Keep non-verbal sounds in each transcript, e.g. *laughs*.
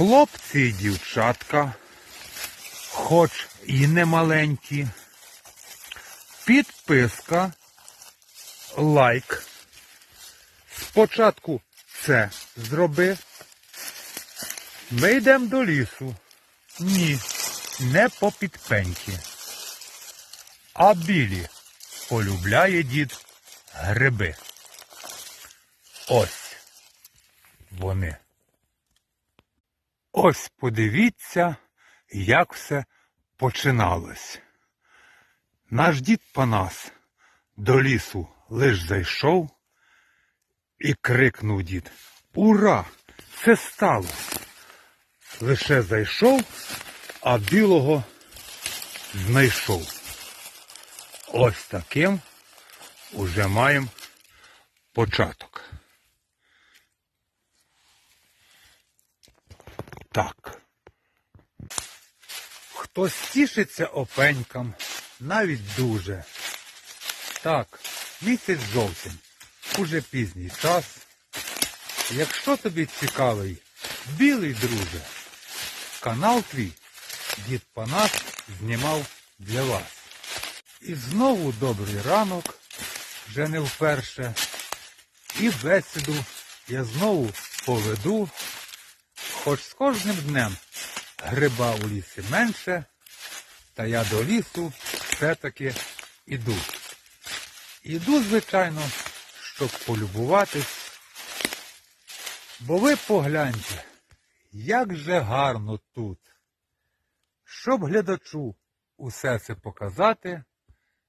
Хлопці і дівчатка, хоч і не маленькі, підписка, лайк. Спочатку це зроби. Ми йдемо до лісу. Ні, не по підпеньки. А білі полюбляє дід гриби. Ось вони. Ось подивіться, як все починалось. Наш дід Панас до лісу лиш зайшов і крикнув дід. Ура! Це сталося! Лише зайшов, а білого знайшов. Ось таким уже маємо початок. Так. Хтось тішиться опенькам, навіть дуже. Так, місяць жовтень, уже пізній час. Якщо тобі цікавий білий друже, канал твій дід Панас знімав для вас. І знову добрий ранок, вже не вперше. І бесіду я знову поведу, хоч з кожним днем гриба у лісі менше, та я до лісу все-таки іду. Іду, звичайно, щоб полюбуватись. Бо ви погляньте, як же гарно тут. Щоб глядачу усе це показати,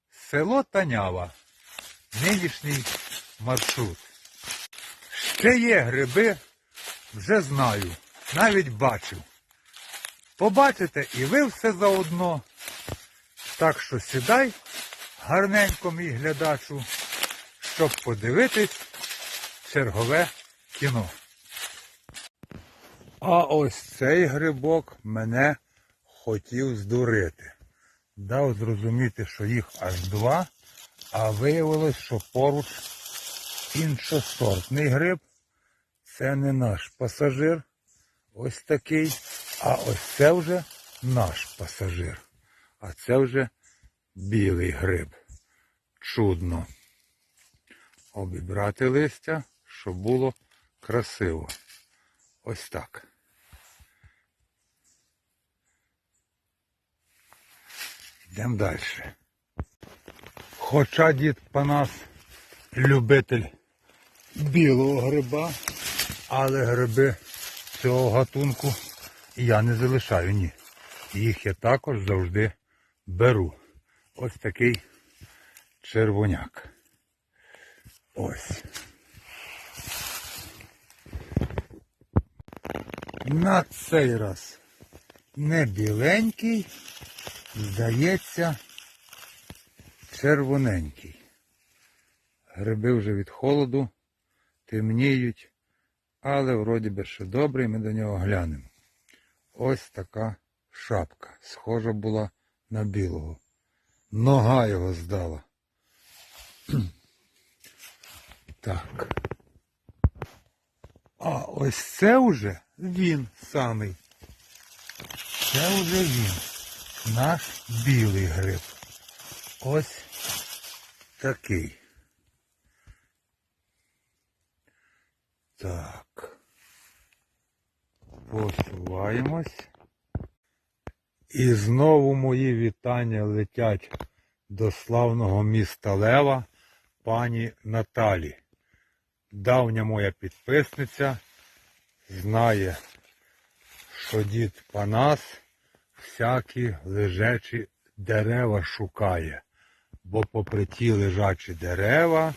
село Танява, нинішній маршрут. Ще є гриби, вже знаю, навіть бачив. Побачите і ви все заодно. Так що сідай гарненько, мій глядачу, щоб подивитись чергове кіно. А ось цей грибок мене хотів здурити. Дав зрозуміти, що їх аж два, а виявилось, що поруч іншосортний гриб. Це не наш пасажир. Ось такий. А ось це вже наш пасажир. А це вже білий гриб. Чудно. Обібрати листя, щоб було красиво. Ось так. Йдемо далі. Хоча дід Панас любитель білого гриба, але гриби цього гатунку я не залишаю, ні. Їх я також завжди беру. Ось такий червоняк. Ось. На цей раз не біленький, здається, червоненький. Гриби вже від холоду темніють, але вроді би ще добре, і ми до нього глянемо. Ось така шапка. Схожа була на білого. Нога його здала. *clears throat* Так. А ось це вже він самий. Це вже він. Наш білий гриб. Ось такий. Так. Посуваємось. І знову мої вітання летять до славного міста Лева пані Наталі. Давня моя підписниця знає, що дід Панас всякі лежачі дерева шукає, бо попри ті лежачі дерева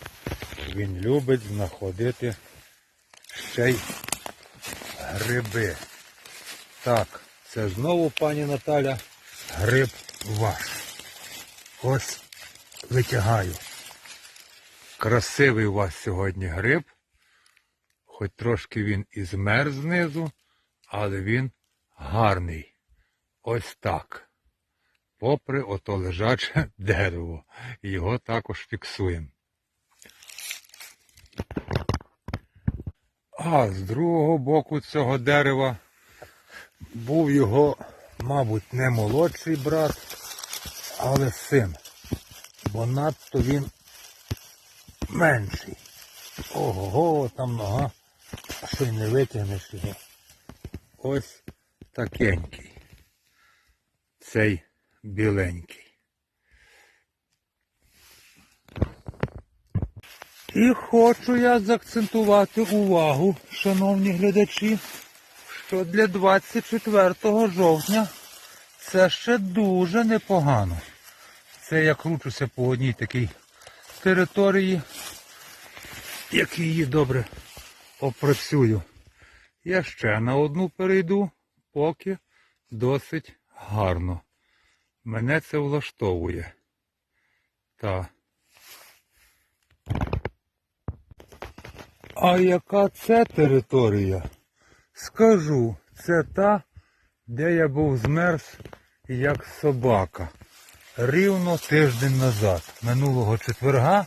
він любить знаходити ще й гриби. Так, це знову, пані Наталя, гриб ваш. Ось витягаю. Красивий у вас сьогодні гриб. Хоч трошки він і змерз знизу, але він гарний. Ось так. Попри ото лежаче *laughs* дерево. Його також фіксуємо. А з другого боку цього дерева був його, мабуть, не молодший брат, але син. Бо надто він менший. Ого, там нога, що й не витягнеш його. Ось такенький. Цей біленький. І хочу я заакцентувати увагу, шановні глядачі, що для 24 жовтня це ще дуже непогано. Це я кручуся по одній такій території, як її добре опрацюю. Я ще на одну перейду, поки досить гарно. Мене це влаштовує. Та. А яка це територія? Скажу, це та, де я був змерз як собака. Рівно тиждень назад, минулого четверга,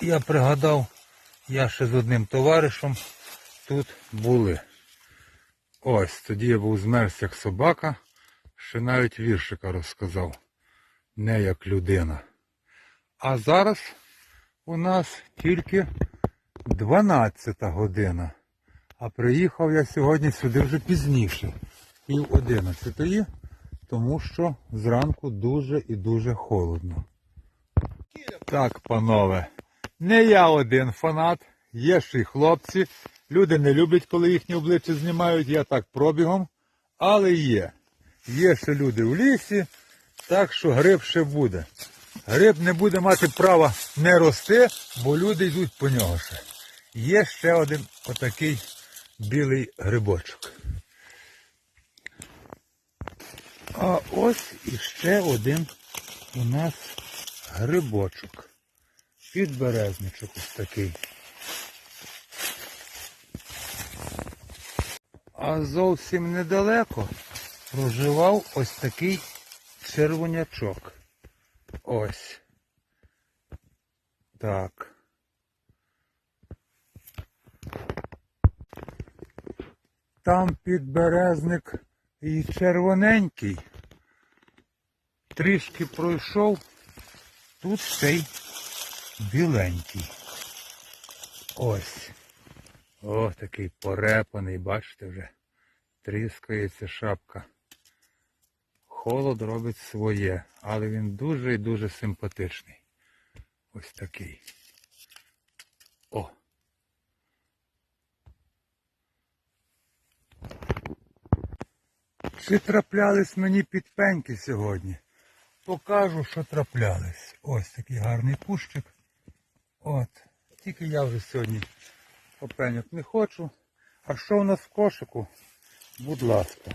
я пригадав, я ще з одним товаришем тут були. Ось, тоді я був змерз як собака, ще навіть віршика розказав, не як людина. А зараз у нас тільки 12 година. А приїхав я сьогодні сюди вже пізніше, пів одинадцятої, тому що зранку дуже і дуже холодно. Так, панове, не я один фанат, є ще й хлопці. Люди не люблять, коли їхні обличчя знімають, я так пробігом, але є. Є ще люди в лісі, так що гриб ще буде. Гриб не буде мати права не рости, бо люди йдуть по нього ще. Є ще один отакий білий грибочок. А ось іще один у нас грибочок. Підберезничок ось такий. А зовсім недалеко проживав ось такий червонячок. Ось. Так. Там підберезник і червоненький. Трішки пройшов, тут ще й біленький. Ось. О, такий порепаний, бачите вже. Тріскається шапка. Холод робить своє, але він дуже і дуже симпатичний. Ось такий. О. Чи траплялись мені підпеньки сьогодні? Покажу, що траплялись. Ось такий гарний кущик. От. Тільки я вже сьогодні попеньок не хочу. А що у нас в кошику? Будь ласка.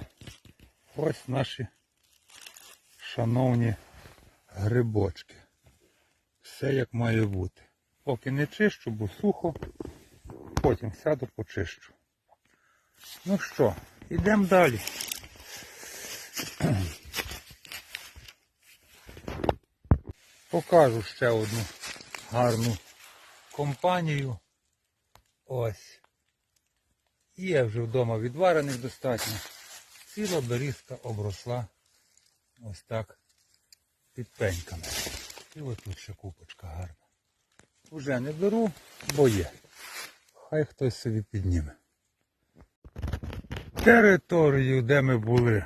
Ось наші шановні грибочки. Все як має бути. Поки не чищу, бо сухо, потім сяду почищу. Ну що, йдемо далі. *clears throat* Покажу ще одну гарну компанію. Ось. Є вже вдома відварених достатньо. Ціла берізка обросла ось так під пеньками. І ось тут ще купочка гарна. Уже не беру, бо є. Хай хтось собі підніме. Територію, де ми були,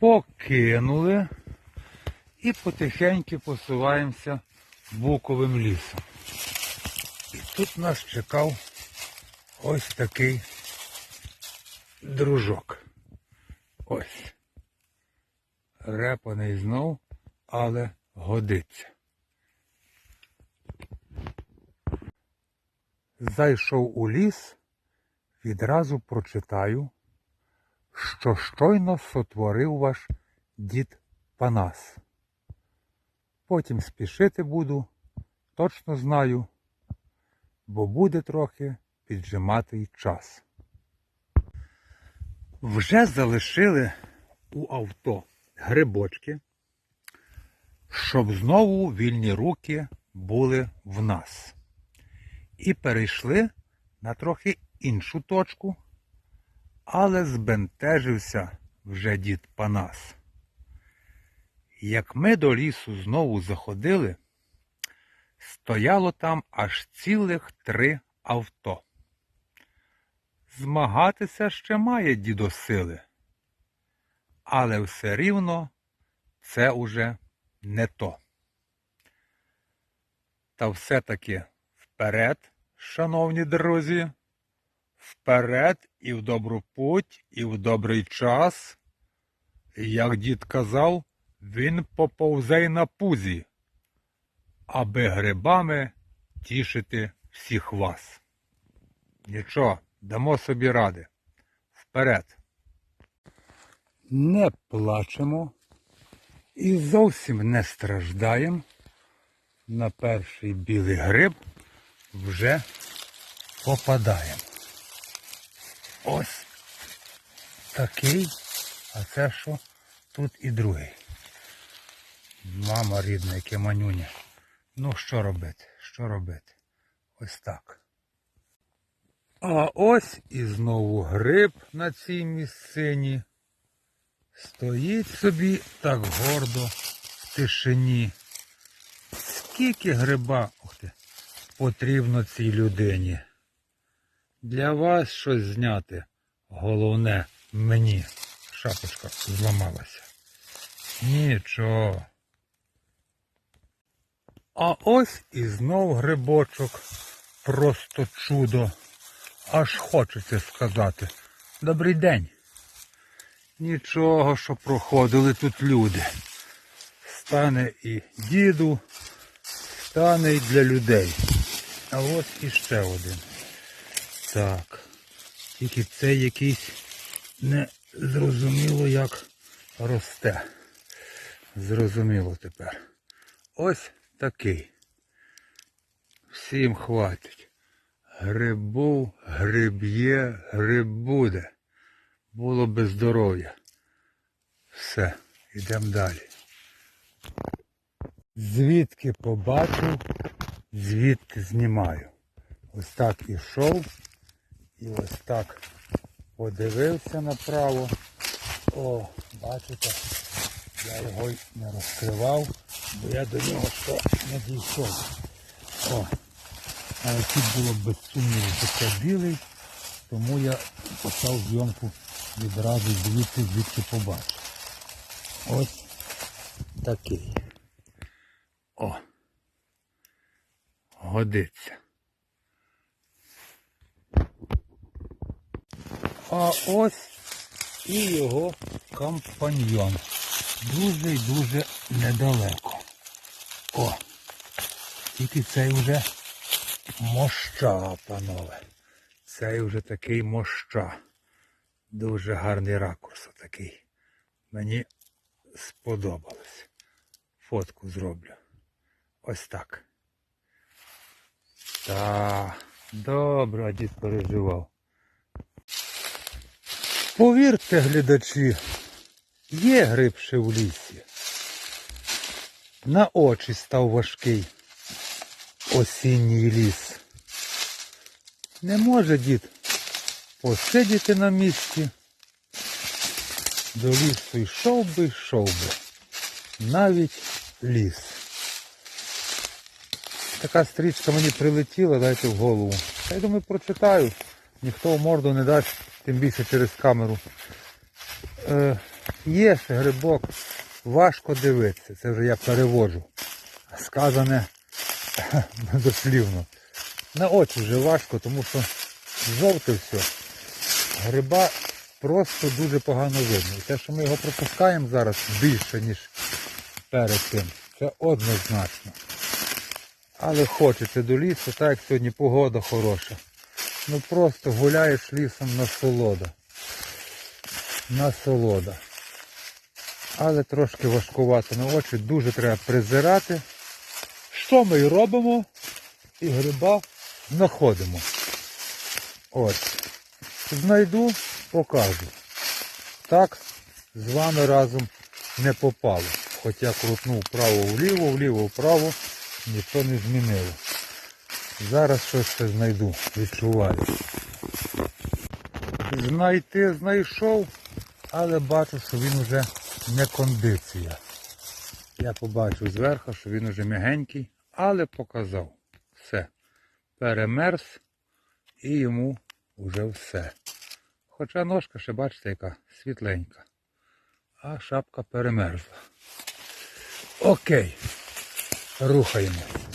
покинули і потихеньку посуваємося буковим лісом. І тут нас чекав ось такий дружок. Ось. Репаний знов, але годиться. Зайшов у ліс, відразу прочитаю, що щойно сотворив ваш дід Панас. Потім спішити буду, точно знаю, бо буде трохи піджимати й час. Вже залишили у авто грибочки, щоб знову вільні руки були в нас. І перейшли на трохи іншу точку, Але збентежився вже дід Панас. Як ми до лісу знову заходили, стояло там аж цілих три авто. Змагатися ще має дідо сили, але все рівно це уже не то. Та все-таки вперед, шановні друзі, вперед і в добру путь, і в добрий час. Як дід казав, він поповзе й на пузі, аби грибами тішити всіх вас. Нічого, дамо собі ради. Вперед. Не плачемо і зовсім не страждаємо. На перший білий гриб вже попадаємо. Ось такий, а це що тут і другий. Мама рідна, яке манюня. Ну що робити? Що робити? Ось так. А ось і знову гриб на цій місцині. Стоїть собі так гордо в тишині. Скільки гриба ух ти, потрібно цій людині? Для вас щось зняти. Головне мені. Шапочка зламалася. Нічого. А ось і знов грибочок. Просто чудо. Аж хочеться сказати. Добрий день. Нічого, що проходили тут люди. Стане і діду, стане і для людей. А от іще один. Так. Тільки це якийсь не зрозуміло як росте. Зрозуміло тепер. Ось такий. Всім хватить. Грибу, гриб є, гриб буде. Було би здоров'я. Все, йдемо далі. Звідки побачив, звідки знімаю. Ось так ішов і ось так подивився направо. О, бачите, я його й не розкривав, бо я до нього ще не дійшов. О, але тут було без сумніву, що це білий, тому я почав зйомку відразу звідси, звідки побачив. Ось такий. О. Годиться. А ось і його компаньйон. Дуже й дуже недалеко. О! Тільки цей вже моща, панове. Цей вже такий моща. Дуже гарний ракурс такий. Мені сподобалось. Фотку зроблю. Ось так. Та, добре, дід переживав. Повірте, глядачі, є гриб ще в лісі. На очі став важкий осінній ліс. Не може дід посидіти на місці. До лісу йшов би, йшов би. Навіть ліс. Така стрічка мені прилетіла, дайте в голову. Я думаю, прочитаю. Ніхто в морду не дасть, тим більше через камеру. Е, є грибок, важко дивитися. Це вже я переводжу. Сказане *laughs* дослівно. На очі вже важко, тому що жовте все. Гриба просто дуже погано видно. І те, що ми його пропускаємо зараз більше, ніж перед тим, це однозначно. Але хочеться до лісу, так як сьогодні погода хороша. Ну просто гуляєш лісом насолода. Насолода. Але трошки важкувато на очі, дуже треба призирати. Що ми і робимо? І гриба знаходимо. Ось. Знайду, покажу. Так з вами разом не попало. Хоча крутнув вправо-вліво, вліво-вправо, нічого не змінило. Зараз щось ще знайду, відчуваю. знайти знайшов, але бачу, що він вже не кондиція. Я побачив зверху, що він уже м'ягенький, але показав. Все. Перемерз і йому вже все. Хоча ножка ще, бачите, яка світленька. А шапка перемерзла. Окей. Рухаємо.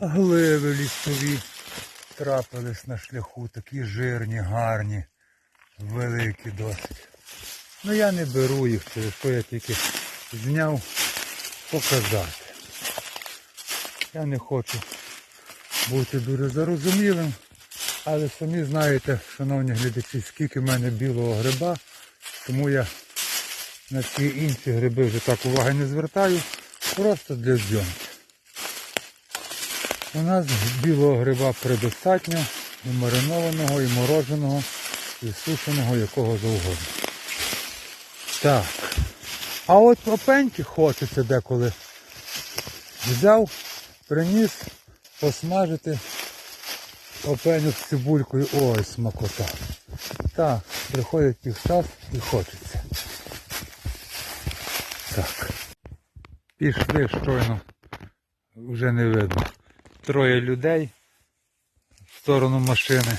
Гливи лісові трапились на шляху, такі жирні, гарні, великі досить. Ну я не беру їх, через що я тільки зняв показати. Я не хочу бути дуже зарозумілим, але самі знаєте, шановні глядачі, скільки в мене білого гриба, тому я на ці інші гриби вже так уваги не звертаю, просто для зйомки. У нас білого гриба предостатньо, і маринованого, і мороженого, і сушеного, якого завгодно. Так. А от опеньки хочеться деколи. Взяв, приніс посмажити опеню з цибулькою. Ой, смакота. Так, приходить півчас і хочеться. Так. Пішли щойно. Вже не видно. Троє людей в сторону машини.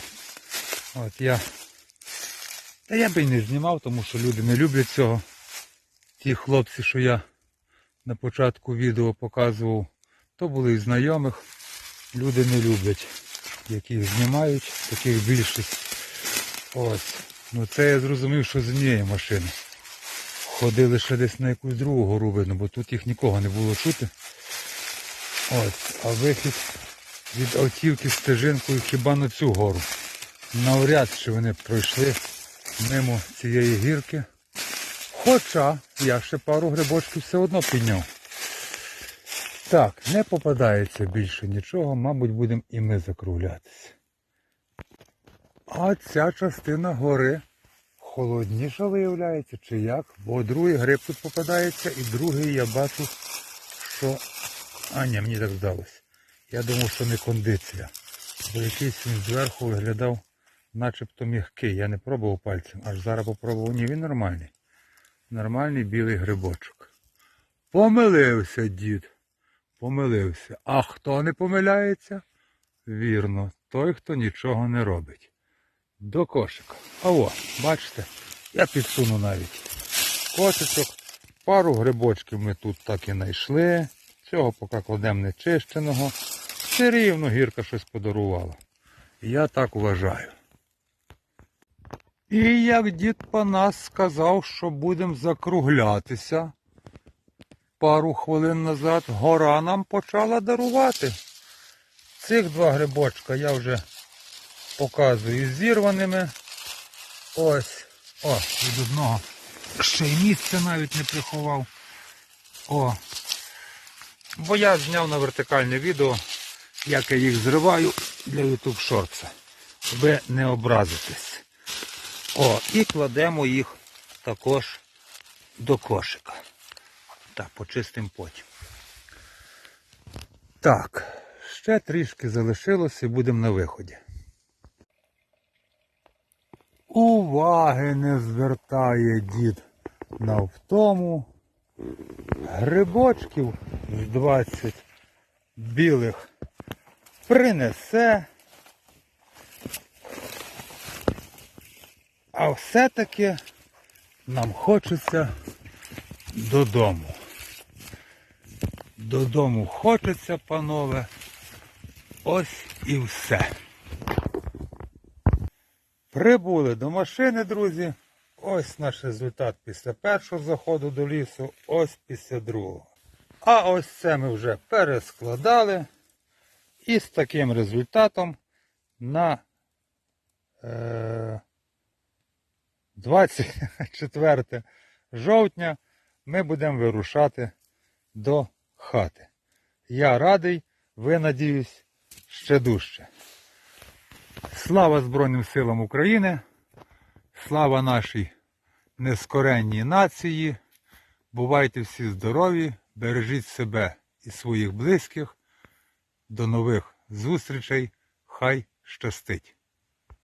От я. Та я би й не знімав, тому що люди не люблять цього. Ті хлопці, що я на початку відео показував, то були і знайомих. Люди не люблять, яких знімають, таких більшість. Ось. Ну це я зрозумів, що з однієї машини. Ходили ще десь на якусь другу гору видно, бо тут їх нікого не було чути. Ось, а вихід від автівки стежинкою хіба на цю гору. Навряд чи вони пройшли мимо цієї гірки. Хоча я ще пару грибочків все одно підняв. Так, не попадається більше нічого, мабуть, будемо і ми закруглятися. А ця частина гори холодніша виявляється, чи як? Бо другий гриб тут попадається, і другий я бачу, що... А, ні, мені так здалося. Я думав, що не кондиція. Бо якийсь він зверху виглядав начебто м'який. Я не пробував пальцем, аж зараз попробував. Ні, він нормальний. Нормальний білий грибочок. Помилився, дід. Помилився. А хто не помиляється? Вірно, той, хто нічого не робить. До кошика. А о, бачите, я підсуну навіть. Кошечок. Пару грибочків ми тут так і знайшли. Цього поки кладемо нечищеного. Все рівно гірка щось подарувала. Я так вважаю. І як дід Панас сказав, що будемо закруглятися, пару хвилин назад гора нам почала дарувати. Цих два грибочка я вже показую зірваними. Ось. О, від одного ще й місце навіть не приховав. О. Бо я зняв на вертикальне відео, як я їх зриваю для YouTube Shorts. Ви не образитесь. О, і кладемо їх також до кошика. Так, почистимо потім. Так, ще трішки залишилося і будемо на виході. Уваги не звертає дід на втому. Грибочків з 20 білих принесе. А все-таки нам хочеться додому. Додому хочеться, панове. Ось і все. Прибули до машини, друзі. Ось наш результат після першого заходу до лісу, ось після другого. А ось це ми вже перескладали. І з таким результатом на е, 24 жовтня ми будемо вирушати до хати. Я радий, ви надіюсь, ще дужче. Слава Збройним силам України! Слава нашій нескоренній нації! Бувайте всі здорові, бережіть себе і своїх близьких. До нових зустрічей. Хай щастить!